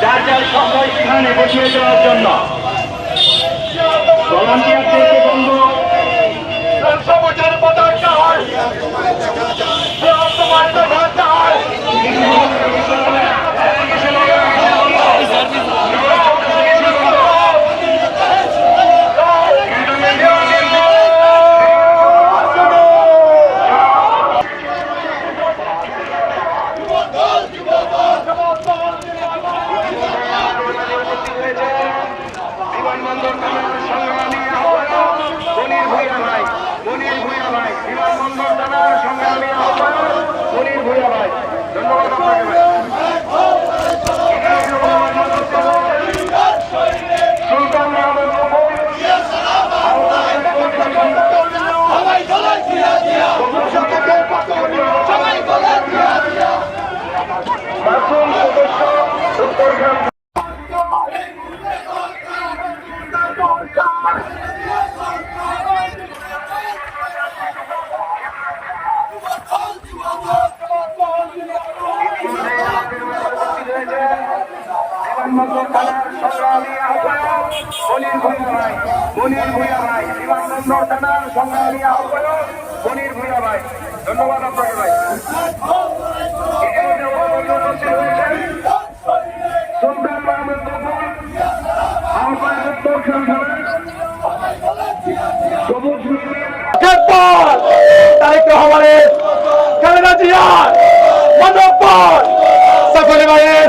যার যার সকল স্থানে বসিয়ে দেওয়ার জন্য। বিমানবন্দর মোহাম্মদপুর থানার সংগ্রামী আহ্বায়ক? মনির ভূয়া ভাই মনির ভূয়া ভাই বিমানবন্দর থানার সংগ্রামী আহ্বায়ক মনির ভূয়া ভাই ধন্যবাদ আপনাকে ভাই। সুলতান মাহমুদ গোপুর আহ্বায়ক দক্ষিণ সবুজ তারেক রহমানের ভাইয়ের